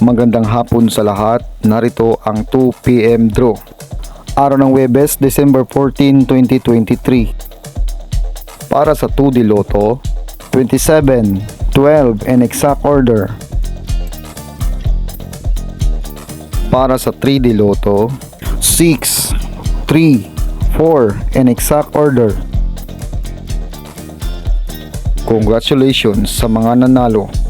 Magandang hapon sa lahat. Narito ang 2pm draw. Araw ng Webes, December 14, 2023. Para sa 2D Lotto, 27, 12 and exact order. Para sa 3D Lotto, 6, 3, 4 and exact order. Congratulations sa mga nanalo.